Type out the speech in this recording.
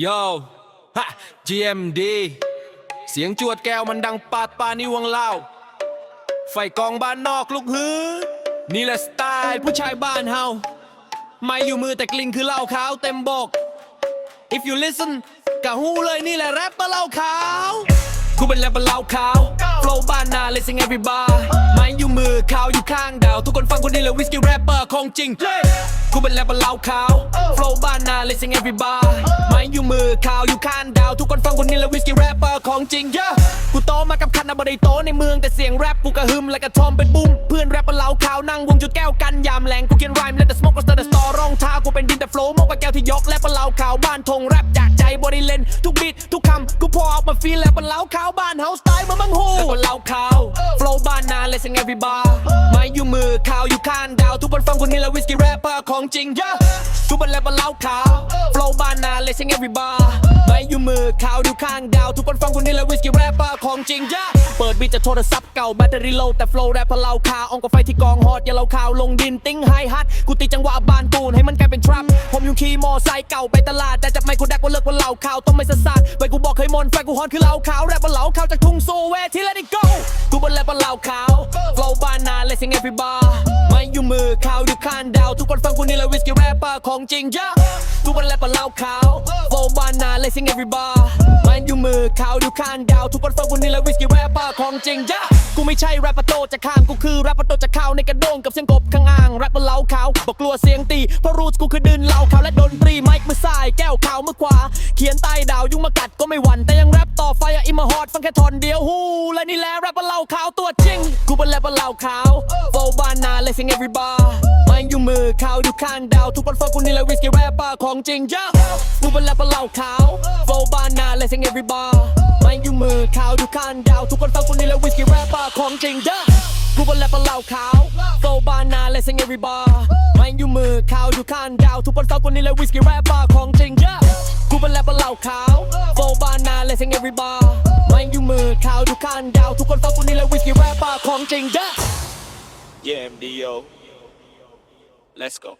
โยฮะ GMD เสียงจวดแก้วมันดังปาดปานิวังเล่า ไฟกองบ้านนอกลูกฮือ นี่แหละสไตล์ผู้ชายบ้านเฮา ไม่อยู่มือแต่กลิ่นคือเหล้าขาวเต็มบก If you listen กะฮู้เลยนี่แหละแรปเปอร์เหล้าขาวกูเป็นแรปเปอร์เหล้าขาว flow บ้านนา listen everybody ไม่อยู่มือขาวอยู่ข้างดาว ทุกคนฟังคนนี้เลยวิสกี้แรปเปอร์ของจริงกูเป็นแรปเปอร์เหล้าขาว flow บ้านนา listen everybody ไม่อยู่มือขาวอยู่ข้างดาว ทุกคนฟังคนนี้เลยวิสกี้แรปเปอร์ของจริง yeah กูโตมากับคันนะบ่ได้โตในเมืองแต่เสียงแรปกูกระหึ่มและกระทอมเป็นบุ้มเพื่อนแรปเปอร์เหลาขาวนั่งวงจุดแก้วกันยามแรงกูเขียนไรม์และแต่ smoke ก็ stir the store รองเท้ากูเป็นดินแต่ flow มกกว่าแก้วที่ยกและเปอร์เหลาขาวบ้านทงแรปจากใจบริเลนทุกบีททุกคำกูพอออกมาฟีลแล้วเปอร์เหลาขาวบ้านเฮาสไตล์มันบังฮูเปอร์เหลาขาว flow บ้านนา listen everybody ไม่อยู่มือขาวอยู่ข้างดาว ทุกคนฟังคนนี้แล้ววิสกี้แรปเปอร์ของจริง yeah กูเป็นแรปเปอร์เหล้าขาว flow บ้านนา listen everybody ไม่อยู่มือขาวอยู่ข้างดาวทุกคนฟังคนนี้แล้ววิสกี้แรปเปอร์ของจริง yeah เปิดบีจากโทรศัพท์เก่าแบตเตอรี่โลแต่ flow แรปเปอร์เหล้าขาวองกับไฟที่กองฮอตอย่าเหล้าขาวลงดินติ้งไฮฮัทกูตีจังหวะบานตูนให้มันกลายเป็นทรัพผมอยู่ขี่มอไซค์เก่าไปตลาดแต่จับไม่กูแดกว่าเลิกว่าเหล้าขาวต้องไม่สะสาดไปกูบอกเคยมนแฟนกูฮอนคือเหล้าขาวแรปเปอร์เหล้าขาวจากทุ่งโซเวที่ let it go กูเป็นแรปเปอร์เหล้าขาว flow บานนา let's sing everybody ไม่อยู่มือขาวอยู่ข้างดาว ทุกคนฟังคนนี้เลยวิสกี้แรปเปอร์ของจริง yeah กูเป็นแรปเปอร์เหล้าขาว flow บานนา let's sing everybody ไม่อยู่มือขาวอยู่ข้างดาว ทุกคนฟังคนนี้เลยวิสกี้แรปเปอร์ของจริง yeah กูไม่ใช่แรปเปอร์โตจะข้ามกูคือแรปเปอร์โตจะเข้าในกระโดงกับเสียงกบข้างอ่างแรปเปอร์เหล้าขาวบอกกลัวเสียงตีเพราะรูทกูคือดินเหล้าขาวและดนตรีไมค์มือซ้ายแก้วขาวมือขวาเขียนใต้ดาวยุ่งมากัดก็ไม่หวั่นแต่ยังแรป ต่อไฟอะอิมมาฮอดฟังแค่ทอนเดียวฮู้และนี่แหละแรปเปอร์เหล้าขาวตัวจริง กูเป็นแรปเปอร์เหล้าขาวโฟบานา let's sing everybody ไม่อยู่มือเขาอยู่ข้างดาว ทุกคนฟังกูนี่แหละวิสกี้แรปเปอร์ของจริง yeah กูเป็นแรปเปอร์เหล้าขาวโฟบานา let's sing everybody ไม่อยู่มือเขาอยู่ข้างดาว ทุกคนฟังกูนี่แหละวิสกี้แรปเปอร์ของจริง yeah กูเป็นแรปเปอร์เหล้าขาวโฟบานา let's sing everybody ไม่อยู่มือเขาอยู่ข้างดาว ทุกคนฟังกูนี่แหละวิสกี้แรปเปอร์ของจริง yeah กูเป็นแรปเปอร์เหล้าขาว โฟบานนา let's sing everybody ไม่อยู่มือขาวทุกขั้นดาว ทุกคนฟังกูนี่และวิสกี้แรปเปอร์ของจริงเด้อ Yeah, MDO. Let's go.